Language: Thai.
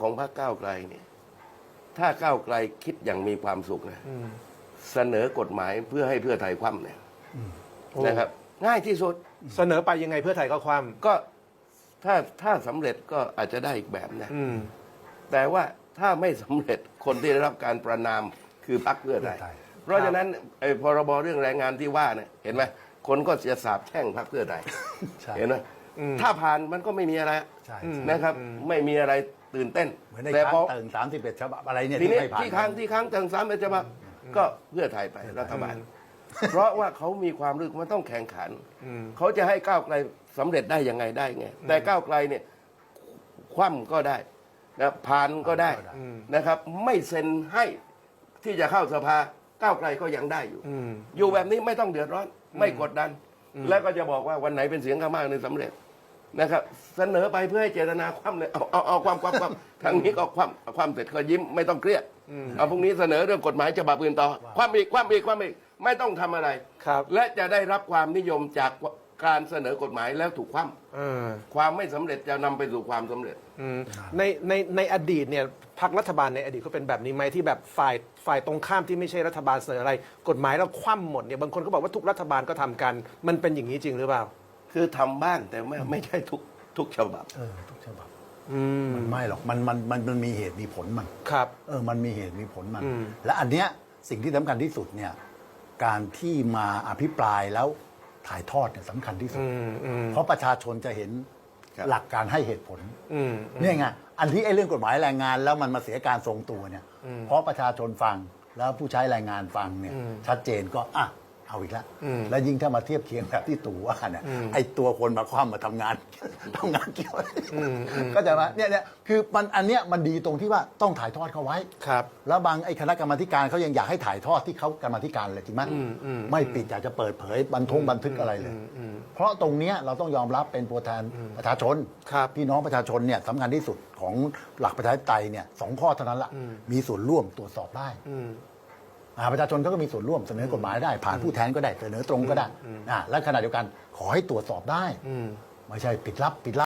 ของพรรคก้าวไกลเนี่ย ถ้าก้าวไกลคิดอย่างมีความสุขนะอืมเสนอกฎหมายเพื่อให้เพื่อไทยคว่ำเนี่ยโอ้นะครับ ง่ายที่สุดเสนอไปยังไงเพื่อไทยก็ความก็ถ้าถ้าสำเร็จก็อาจจะได้อีกแบบนะอืมแต่ว่าถ้าไม่สำเร็จคนที่ได้รับการประนามคือพรรคเพื่อไทยเพื่อไทยเพราะฉะนั้นไอ้พรบเรื่องแรงงานที่ว่าเนี่ยเห็นไหมคนก็จะสาบแช่งพรรคเพื่อไทยใช่เห็นไหม อืมถ้าผ่านมันก็ไม่มีอะไรใช่อืมนะครับ ไม่มีอะไรตื่นเต้น เหมือนในแต่ค้าพงอเติ่งสามสิบเอ็ดฉบับอะไรเนี่ยทีนี้ไม่ผ่าน ที่ค้างที่ค้างจังสามเอจะมาก็เพื่อไทยไปรัฐบาล เพราะว่าเขามีความรู้มันต้องแข่งขัน อืม เขาจะให้ก้าวไกลสำเร็จได้ยังไงได้ไง แต่ก้าวไกลเนี่ยคว่ำก็ได้นะผ่านก็ได้อืมนะครับ ไม่เซ็นให้ที่จะเข้าสภาก้าวไกลก็ยังได้อยู่ อืม อยู่แบบนี้ไม่ต้องเดือดร้อน ไม่กดดัน แล้วก็จะบอกว่าวันไหนเป็นเสียงข้างมากในสำเร็จ นะครับเสนอไปเพื่อให้เจตนาคว่ำเลยเอาเอาเอาความความความทางนี้ก็คว่ำเอาความเสร็จก็ยิ้มไม่ต้องเครียดเอาพรุ่งนี้เสนอเรื่องกฎหมายฉบับอื่นต่อ คว่ำอีกคว่ำอีกคว่ำอีกไม่ต้องทำอะไรครับ และจะได้รับความนิยมจากการเสนอกฎหมายแล้วถูกคว่เออำความไม่สำเร็จจะนำไปสู่ความสำเร็จอืมในในในอดีตเนี่ยพรรครัฐบาลในอดีตก็เป็นแบบนี้ไหมที่แบบฝ่ายฝ่ายตรงข้ามที่ไม่ใช่รัฐบาลเสนออะไร กฎหมายเราคว่ำหมดเนี่ยบางคนก็บอกว่าทุกรัฐบาลก็ทำกัน มันเป็นอย่างนี้จริงหรือเปล่า คือทำบ้างแต่ไม่ไม่ใช่ทุกทุกฉบับ เออทุกฉบับอืมมันไม่หรอกมันมันมันมันมีเหตุมีผลมัน ครับ เออ มันมีเหตุมีผลมัน อืม และอันเนี้ยสิ่งที่สำคัญที่สุดเนี่ย การที่มาอภิปรายแล้วถ่ายทอดเนี่ยสำคัญที่สุด อืมอืมเพราะประชาชนจะเห็นครับ หลักการให้เหตุผล อืม เนี่ยไง อันที่ไอ้เรื่องกฎหมายแรงงานแล้วมันมาเสียการทรงตัวเนี่ย เพราะประชาชนฟังแล้วผู้ใช้แรงงานฟังเนี่ยชัดเจนก็อะ เอาอีกแล้วอืมแล้วยิ่งถ้ามาเทียบเคียงแบบที่ตู่ว่าเนี่ยไอ้ตัวคนมาคว่ำมาทำงานทำงานเกี่ยวก็จะมาเนี่ยเนี่ยคือมันอันเนี้ยมันดีตรงที่ว่าต้องถ่ายทอดเขาไว้ครับ แล้วบางไอ้คณะกรรมาธิการเขายังอยากให้ถ่ายทอดที่เขากรรมาธิการเลยจริงไหมไม่ปิดอยากจะเปิดเผยบันทงบันทึกอะไรเลย เพราะตรงเนี้ยเราต้องยอมรับเป็นตัวแทนประชาชนครับพี่น้องประชาชนเนี่ยสำคัญที่สุดของหลักประชาธิปไตยเนี่ยสองข้อเท่านั้นละมีส่วนร่วมตรวจสอบได้อืมอ่า ประชาชนเขาก็มีส่วนร่วมเสนอกฎหมายได้ ผ่านผู้แทนก็ได้เสนอตรงก็ได้อ่าและขณะเดียวกันขอให้ตรวจสอบได้อืมไม่ใช่ปิดลับปิดลับ